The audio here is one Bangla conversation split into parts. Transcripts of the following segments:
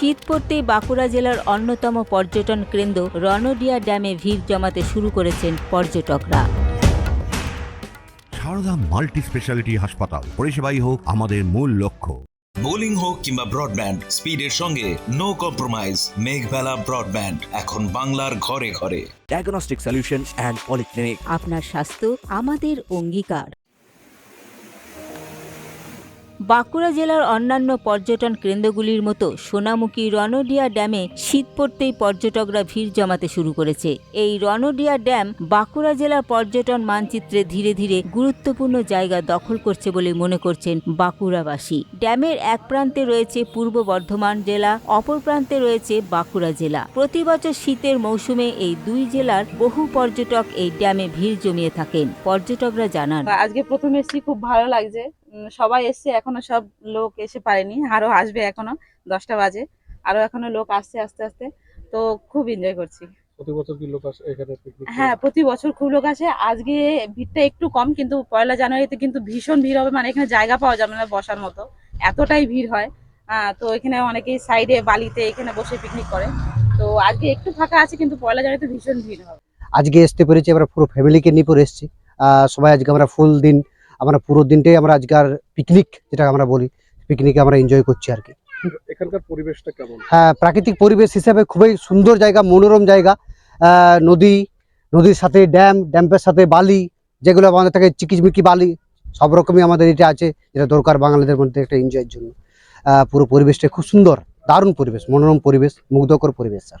শীত পড়তেই বাঁকুড়া জেলার অন্যতম পর্যটন কেন্দ্র রনডিয়া ড্যামে ভিড় জমাতে শুরু করেছেন পর্যটকরা। সারদা মাল্টি স্পেশালিটি হাসপাতাল পরিষেবাই হোক আমাদের মূল লক্ষ্য। বোলিং হোক কিংবা ব্রডব্যান্ড স্পিডের সঙ্গে নো কম্প্রোমাইজ মেঘবেলা ব্রডব্যান্ড এখন বাংলার ঘরে ঘরে। ডায়াগনস্টিক সলিউশন and polyclinic আপনার স্বাস্থ্য আমাদের অঙ্গীকার। বাঁকুড়া জেলার অন্যান্য পর্যটন কেন্দ্রগুলির মতো সোনামুখী রনডিয়া ড্যামে শীত পড়তেই পর্যটকরা ভিড় জমাতে শুরু করেছে। এই রনডিয়া ড্যাম বাঁকুড়া জেলার পর্যটন মানচিত্রে ধীরে ধীরে গুরুত্বপূর্ণ জায়গা দখল করছে বলে মনে করছেন বাঁকুড়াবাসী। ড্যামের এক প্রান্তে রয়েছে পূর্ব বর্ধমান জেলা, অপর প্রান্তে রয়েছে বাঁকুড়া জেলা। প্রতি বছর শীতের মৌসুমে এই দুই জেলার বহু পর্যটক এই ড্যামে ভিড় জমিয়ে থাকেন। পর্যটকরা জানান। আজকে প্রথমে এসেছি, খুব ভালো লাগছে। সবাই এসছে এখনও সব লোক এসে পারেনি আরও আসবে এখনও দশটা বাজে আরও এখনও লোক আসছে আস্তে আস্তে তো খুব এনজয় করছি। প্রতি বছর কি লোক আসে এখানে হ্যাঁ প্রতি বছর খুব লোক আসে আজকে ভিড়টা একটু কম কিন্তু পয়লা জানুয়ারিতে কিন্তু ভীষণ ভিড় হবে মানে এখানে জায়গা পাওয়া যাবে না বসার মতো এতটাই ভিড় হয় আহ, তো এখানে অনেকেই সাইডে বালিতে এখানে বসে পিকনিক করে তো আজকে একটু ফাঁকা আছে কিন্তু পয়লা জানুয়ারিতে ভীষণ ভিড় হবে। আজকে আসতে পেরেছি আমরা পুরো ফ্যামিলিকে নিয়ে পরে এসেছি আহ, সবাই আজকে আমরা ফুল দিন আমরা পুরো দিনটাই আমরা আজকার পিকনিক যেটা আমরা বলি পিকনিকে আমরা এনজয় করছি আর কি। এখানকার পরিবেশটা কেমন? হ্যাঁ প্রাকৃতিক পরিবেশ হিসাবে খুবই সুন্দর জায়গা মনোরম জায়গা। নদী নদীর সাথে ড্যাম ড্যাম্পের সাথে বালি যেগুলো আমাদের থাকে চিকিচমিকি বালি সব রকমই আমাদের এটা আছে যেটা দরকার বাঙালিদের মধ্যে একটা এনজয়ের জন্য। পুরো পরিবেশটা খুব সুন্দর দারুণ পরিবেশ মনোরম পরিবেশ মুগ্ধকর পরিবেশ sir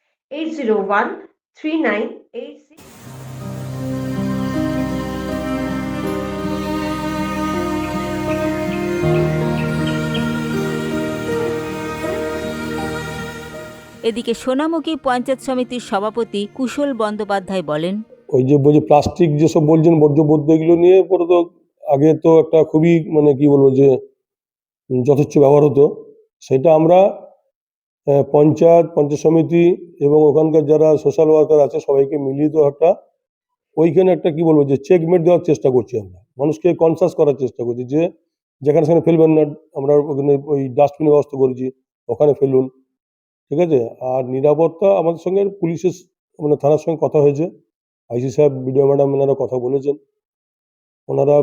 Eight zero one three nine eight six এদিকে সোনামুখী পঞ্চায়েত সমিতির সভাপতি কুশল বন্দ্যোপাধ্যায় বলেন ওই যে বলছে প্লাস্টিক যেসব বলছেন বর্জ্যপদ্য এগুলো নিয়ে পরে তো আগে তো একটা খুবই মানে কি বলব যে যথেচ্ছ ব্যবহার হতো। সেটা আমরা পঞ্চায়েত পঞ্চায়েত সমিতি এবং ওখানকার যারা সোশ্যাল ওয়ার্কার আছে, সবাইকে মিলিয়ে তো একটা ওইখানে একটা কি বলব, যে চেকমেট দেওয়ার চেষ্টা করছি আমরা। মানুষকে কনসাস করার চেষ্টা করছি যে, যেখানে সেখানে ফেলবেন না, আমরা ওখানে ওই ডাস্টবিনের ব্যবস্থা করেছি, ওখানে ফেলুন। ঠিক আছে? আর নিরাপত্তা আমাদের সঙ্গে পুলিশের মানে থানার সঙ্গে কথা হয়েছে। আইসি সাহেব, বিডিও ম্যাডাম ওনারা কথা বলেছেন। ওনারা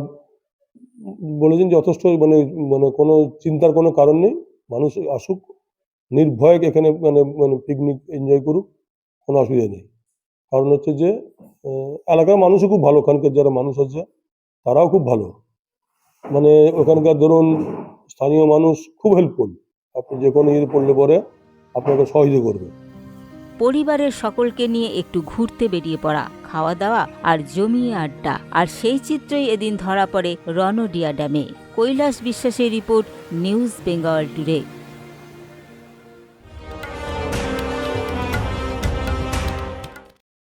বলেছেন যথেষ্ট মানে মানে কোনো চিন্তার কোনো কারণ নেই। মানুষ আসুক নির্ভয়ে এখানে মানে মানে পিকনিক এনজয় করুক, কোনো অসুবিধা নেই। কারণ হচ্ছে যে এলাকার মানুষও খুব ভালো, ওখানকার যারা মানুষ আছে, তারাও খুব ভালো। মানে ওখানকার ধরুন, স্থানীয় মানুষ খুব হেল্পফুল আপনি যে কোনো ইয়ে পড়লে পরে আপনাকে সহযোগিতা করবে। পরিবারের সকলকে নিয়ে একটু ঘুরতে বেরিয়ে পড়া খাওয়া দাওয়া আর জমিয়ে আড্ডা। আর সেই চিত্রই এদিন ধরা পড়ে রনডিয়া ড্যামে। কৈলাস বিশ্বাসের রিপোর্ট, নিউজ বেঙ্গল টুডে।